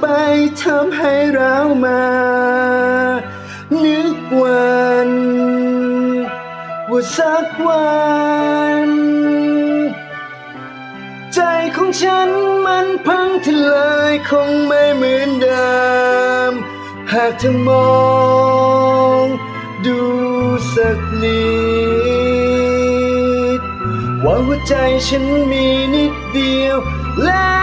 ไปทำให้เรามา นึกวันว่าสักวัน ใจของฉันมันพังทลายคงไม่เหมือนเดิม หากเธอมองดูสักนิดว่าหัวใจฉันมีนิดเดียวแล้ว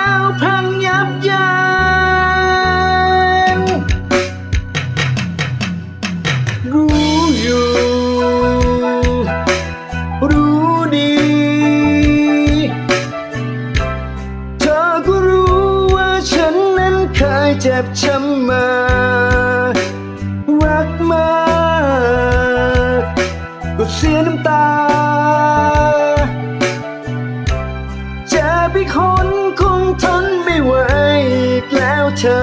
เจ็บช้ำมา รักมากก็เสียน้ำตาเจะไปคนคงทนไม่ไหวอีกแล้วเธอ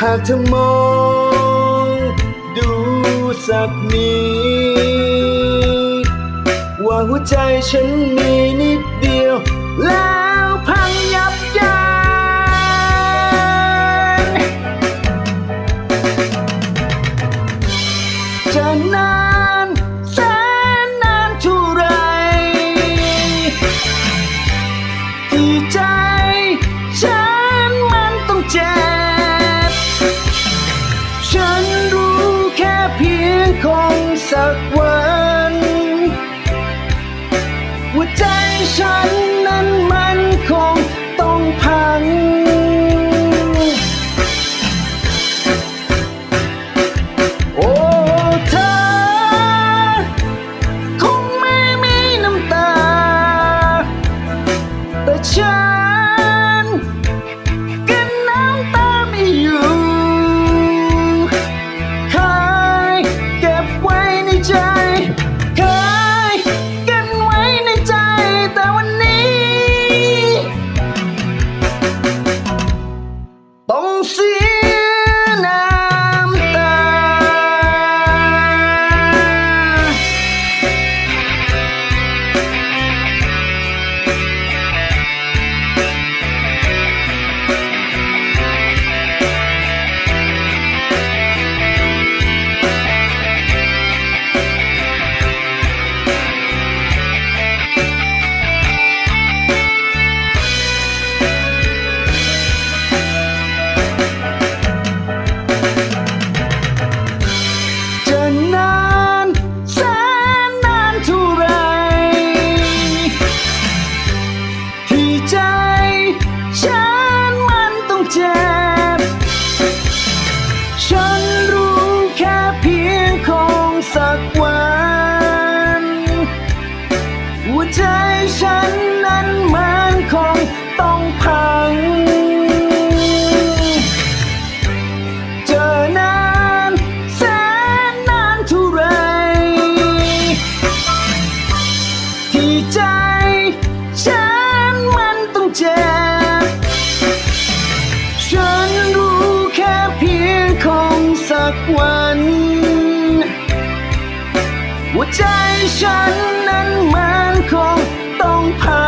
หากเธอมอง ดูสักนิดว่าหัวใจฉันมีนิดเดียวแล้ว คงสักวัน ว่าใจฉันนั้นมัน วใจฉันนั้นเหมันคงต้องพัง เจอนานแสนนานเท่าไร ที่ใจฉันมันต้องเจ็บ ฉันรู้แค่เพียงคงสักวัน หัวใจฉันนั้นมัน คงต้